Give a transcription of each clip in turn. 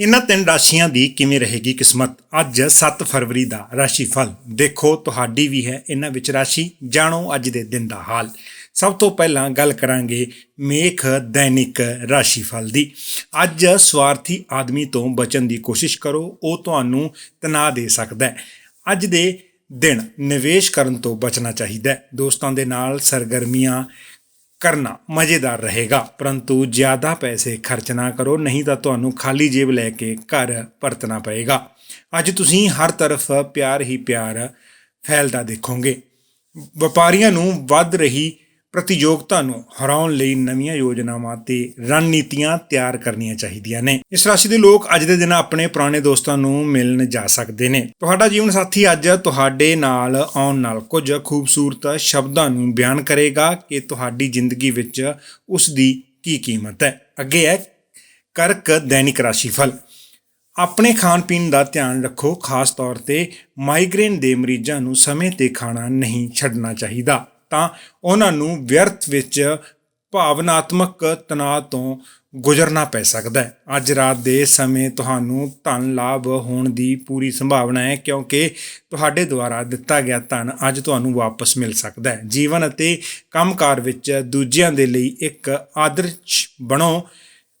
ਇਹਨਾਂ ਤਿੰਨ ਰਾਸ਼ੀਆਂ ਦੀ ਕਿਵੇਂ ਰਹੇਗੀ ਕਿਸਮਤ? ਅੱਜ 7 ਫਰਵਰੀ ਦਾ ਰਾਸ਼ੀ ਫਲ ਦੇਖੋ, ਤੁਹਾਡੀ ਵੀ ਹੈ ਇਹਨਾਂ ਵਿੱਚ ਰਾਸ਼ੀ। ਜਾਣੋ ਅੱਜ ਦੇ ਦਿਨ ਦਾ ਹਾਲ। ਸਭ ਤੋਂ ਪਹਿਲਾਂ ਗੱਲ ਕਰਾਂਗੇ ਮੇਖ ਦੈਨਿਕ ਰਾਸ਼ੀ ਫਲ ਦੀ। ਅੱਜ ਸਵਾਰਥੀ ਆਦਮੀ ਤੋਂ ਬਚਣ ਦੀ ਕੋਸ਼ਿਸ਼ ਕਰੋ, ਉਹ ਤੁਹਾਨੂੰ ਤਣਾਅ ਦੇ ਸਕਦਾ ਹੈ। ਅੱਜ ਦੇ ਦਿਨ ਨਿਵੇਸ਼ ਕਰਨ ਤੋਂ ਬਚਣਾ ਚਾਹੀਦਾ ਹੈ। ਦੋਸਤਾਂ ਦੇ ਨਾਲ ਸਰਗਰਮੀਆਂ ਕਰਨਾ ਮਜ਼ੇਦਾਰ ਰਹੇਗਾ। ਪਰੰਤੂ ਜ਼ਿਆਦਾ ਪੈਸੇ ਖਰਚ ਨਾ ਕਰੋ, ਨਹੀਂ ਤਾਂ ਤੁਹਾਨੂੰ ਖਾਲੀ ਜੇਬ ਲੈ ਕੇ ਘਰ ਪਰਤਣਾ ਪਏਗਾ। ਅੱਜ ਤੁਸੀਂ ਹਰ ਤਰਫ ਪਿਆਰ ਹੀ ਪਿਆਰ ਫੈਲਦਾ ਦੇਖੋਗੇ। ਵਪਾਰੀਆਂ ਨੂੰ ਵੱਧ ਰਹੀ ਪ੍ਰਤੀਯੋਗਤਾ ਨੂੰ ਹਰਾਉਣ ਲਈ ਨਵੀਆਂ ਯੋਜਨਾਵਾਂ ਤੇ ਰਣਨੀਤੀਆਂ ਤਿਆਰ ਕਰਨੀਆਂ ਚਾਹੀਦੀਆਂ ਨੇ। ਇਸ ਰਾਸ਼ੀ ਦੇ ਲੋਕ ਅੱਜ ਦੇ ਦਿਨ ਆਪਣੇ ਪੁਰਾਣੇ ਦੋਸਤਾਂ ਨੂੰ ਮਿਲਣ ਜਾ ਸਕਦੇ ਨੇ। ਤੁਹਾਡਾ ਜੀਵਨ ਸਾਥੀ ਅੱਜ ਤੁਹਾਡੇ ਨਾਲ ਆਉਣ ਨਾਲ ਕੁਝ ਖੂਬਸੂਰਤ ਸ਼ਬਦਾਂ ਨੂੰ ਬਿਆਨ ਕਰੇਗਾ ਕਿ ਤੁਹਾਡੀ ਜ਼ਿੰਦਗੀ ਵਿੱਚ ਉਸ ਦੀ ਕੀ ਕੀਮਤ ਹੈ। ਅੱਗੇ ਹੈ ਕਰਕ ਦੈਨਿਕ ਰਾਸ਼ੀ ਫਲ ਆਪਣੇ ਖਾਣ ਪੀਣ ਦਾ ਧਿਆਨ ਰੱਖੋ। ਖਾਸ ਤੌਰ ਤੇ ਮਾਈਗ੍ਰੇਨ ਦੇ ਮਰੀਜ਼ਾਂ ਨੂੰ ਸਮੇਂ ਤੇ ਖਾਣਾ ਨਹੀਂ ਛੱਡਣਾ ਚਾਹੀਦਾ। ਤਾਂ ਉਹਨਾਂ ਨੂੰ ਵਿਅਰਥ ਵਿੱਚ ਭਾਵਨਾਤਮਕ ਤਣਾਅ ਤੋਂ ਗੁਜ਼ਰਨਾ ਪੈ ਸਕਦਾ ਹੈ। ਅੱਜ ਰਾਤ ਦੇ ਸਮੇਂ ਤੁਹਾਨੂੰ ਧਨ ਲਾਭ ਹੋਣ ਦੀ ਪੂਰੀ ਸੰਭਾਵਨਾ ਹੈ, ਕਿਉਂਕਿ ਤੁਹਾਡੇ ਦੁਆਰਾ ਦਿੱਤਾ ਗਿਆ ਧਨ ਅੱਜ ਤੁਹਾਨੂੰ ਵਾਪਸ ਮਿਲ ਸਕਦਾ ਹੈ। ਜੀਵਨ ਅਤੇ ਕੰਮਕਾਰ ਵਿੱਚ ਦੂਜਿਆਂ ਦੇ ਲਈ ਇੱਕ ਆਦਰਸ਼ ਬਣੋ।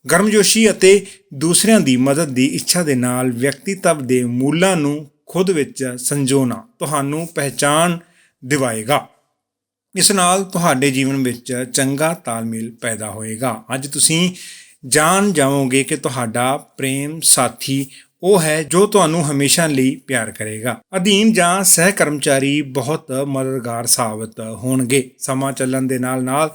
ਗਰਮਜੋਸ਼ੀ ਅਤੇ ਦੂਸਰਿਆਂ ਦੀ ਮਦਦ ਦੀ ਇੱਛਾ ਦੇ ਨਾਲ ਵਿਅਕਤੀਤਵ ਦੇ ਮੂਲਾਂ ਨੂੰ ਖੁਦ ਵਿੱਚ ਸੰਜੋਣਾ ਤੁਹਾਨੂੰ ਪਹਿਚਾਨ ਦਿਵਾਏਗਾ। ਇਸ ਨਾਲ ਤੁਹਾਡੇ ਜੀਵਨ ਵਿੱਚ ਚੰਗਾ ਤਾਲਮੇਲ ਪੈਦਾ ਹੋਏਗਾ। ਅੱਜ ਤੁਸੀਂ ਜਾਣ ਜਾਵੋਗੇ ਕਿ ਤੁਹਾਡਾ ਪ੍ਰੇਮ ਸਾਥੀ ਉਹ ਹੈ ਜੋ ਤੁਹਾਨੂੰ ਹਮੇਸ਼ਾ ਲਈ ਪਿਆਰ ਕਰੇਗਾ। ਅਧੀਨ ਜਾਂ ਸਹਿ ਕਰਮਚਾਰੀ ਬਹੁਤ ਮਦਦਗਾਰ ਸਾਬਤ ਹੋਣਗੇ। ਸਮਾਂ ਚੱਲਣ ਦੇ ਨਾਲ ਨਾਲ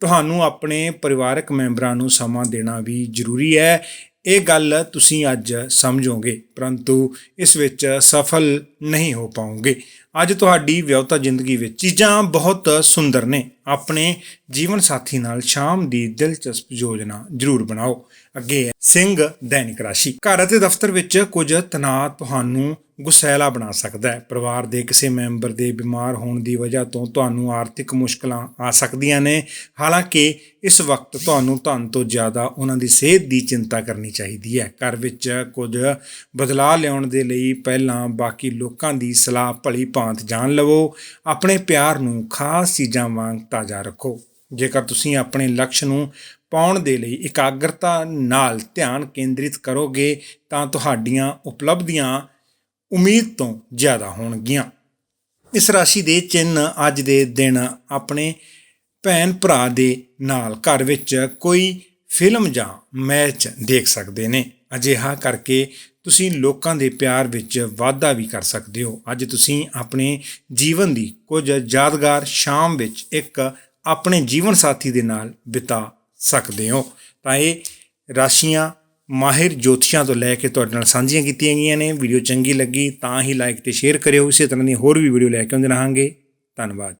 ਤੁਹਾਨੂੰ ਆਪਣੇ ਪਰਿਵਾਰਕ ਮੈਂਬਰਾਂ ਨੂੰ ਸਮਾਂ ਦੇਣਾ ਵੀ ਜ਼ਰੂਰੀ ਹੈ। ਇਹ ਗੱਲ ਤੁਸੀਂ ਅੱਜ ਸਮਝੋਗੇ, ਪਰੰਤੂ ਇਸ ਵਿੱਚ ਸਫਲ ਨਹੀਂ ਹੋ ਪਾਓਗੇ। ਅੱਜ ਤੁਹਾਡੀ ਵਿਆਹਤਾ ਜ਼ਿੰਦਗੀ ਵਿੱਚ ਚੀਜ਼ਾਂ ਬਹੁਤ ਸੁੰਦਰ ਨੇ। ਆਪਣੇ ਜੀਵਨ ਸਾਥੀ ਨਾਲ ਸ਼ਾਮ ਦੀ ਦਿਲਚਸਪ ਯੋਜਨਾ ਜ਼ਰੂਰ ਬਣਾਓ। ਅੱਗੇ ਹੈ ਸਿੰਘ ਦੈਨਿਕ ਰਾਸ਼ੀ। ਘਰ ਅਤੇ ਦਫ਼ਤਰ ਵਿੱਚ ਕੁਝ ਤਣਾਅ ਤੁਹਾਨੂੰ ਗੁੱਸੈਲਾ ਬਣਾ ਸਕਦਾ ਹੈ। ਪਰਿਵਾਰ ਦੇ ਕਿਸੇ ਮੈਂਬਰ ਦੇ ਬਿਮਾਰ ਹੋਣ ਦੀ ਵਜ੍ਹਾ ਤੋਂ ਤੁਹਾਨੂੰ ਆਰਥਿਕ ਮੁਸ਼ਕਲਾਂ ਆ ਸਕਦੀਆਂ ਨੇ। ਹਾਲਾਂਕਿ ਇਸ ਵਕਤ ਤੁਹਾਨੂੰ ਧਨ ਤੋਂ ਜ਼ਿਆਦਾ ਉਹਨਾਂ ਦੀ ਸਿਹਤ ਦੀ ਚਿੰਤਾ ਕਰਨੀ ਚਾਹੀਦੀ ਹੈ। ਘਰ ਵਿੱਚ ਕੁਝ ਬਦਲਾਅ ਲਿਆਉਣ ਦੇ ਲਈ ਪਹਿਲਾਂ ਬਾਕੀ ਲੋਕਾਂ ਦੀ ਸਲਾਹ ਭਲੀ ਭਾਂਤ ਜਾਣ ਲਵੋ, ਆਪਣੇ ਪਿਆਰ ਨੂੰ ਖਾਸ ਚੀਜ਼ਾਂ ਵਾਂਗ ਤਾਜ਼ਾ ਰੱਖੋ। ਜੇਕਰ ਤੁਸੀਂ ਆਪਣੇ ਲਕਸ਼ ਨੂੰ ਪਾਉਣ ਦੇ ਲਈ ਇਕਾਗਰਤਾ ਨਾਲ ਧਿਆਨ ਕੇਂਦਰਿਤ ਕਰੋਗੇ, ਤਾਂ ਤੁਹਾਡੀਆਂ ਉਪਲਬਧੀਆਂ ਉਮੀਦ ਤੋਂ ਜ਼ਿਆਦਾ ਹੋਣਗੀਆਂ। ਇਸ ਰਾਸ਼ੀ ਦੇ ਚਿੰਨ ਅੱਜ ਦੇ ਦਿਨ ਆਪਣੇ ਭੈਣ ਭਰਾ ਦੇ ਨਾਲ ਘਰ ਵਿੱਚ ਕੋਈ ਫਿਲਮ ਜਾਂ ਮੈਚ ਦੇਖ ਸਕਦੇ ਨੇ। ਅਜਿਹਾ ਕਰਕੇ ਤੁਸੀਂ ਲੋਕਾਂ ਦੇ ਪਿਆਰ ਵਿੱਚ ਵਾਧਾ ਵੀ ਕਰ ਸਕਦੇ ਹੋ। ਅੱਜ ਤੁਸੀਂ ਆਪਣੇ ਜੀਵਨ ਦੀ ਕੁਝ ਯਾਦਗਾਰ ਸ਼ਾਮ ਵਿੱਚ ਇੱਕ ਆਪਣੇ ਜੀਵਨ ਸਾਥੀ ਦੇ ਨਾਲ ਬਿਤਾ ਸਕਦੇ ਹੋ। ਤਾਂ ਇਹ ਰਾਸ਼ੀਆਂ ਮਾਹਿਰ ਜੋਤਸ਼ੀਆਂ ਤੋਂ ਲੈ ਕੇ ਤੁਹਾਡੇ ਨਾਲ ਸਾਂਝੀਆਂ ਕੀਤੀਆਂ ਗਈਆਂ ਨੇ। ਵੀਡੀਓ ਚੰਗੀ ਲੱਗੀ ਤਾਂ ਹੀ ਲਾਈਕ ਤੇ ਸ਼ੇਅਰ ਕਰਿਓ। ਇਸੇ ਤਰ੍ਹਾਂ ਦੀ ਹੋਰ ਵੀ ਵੀਡੀਓ ਲੈ ਕੇ ਆਉਂਦੇ ਰਹਾਂਗੇ। ਧੰਨਵਾਦ।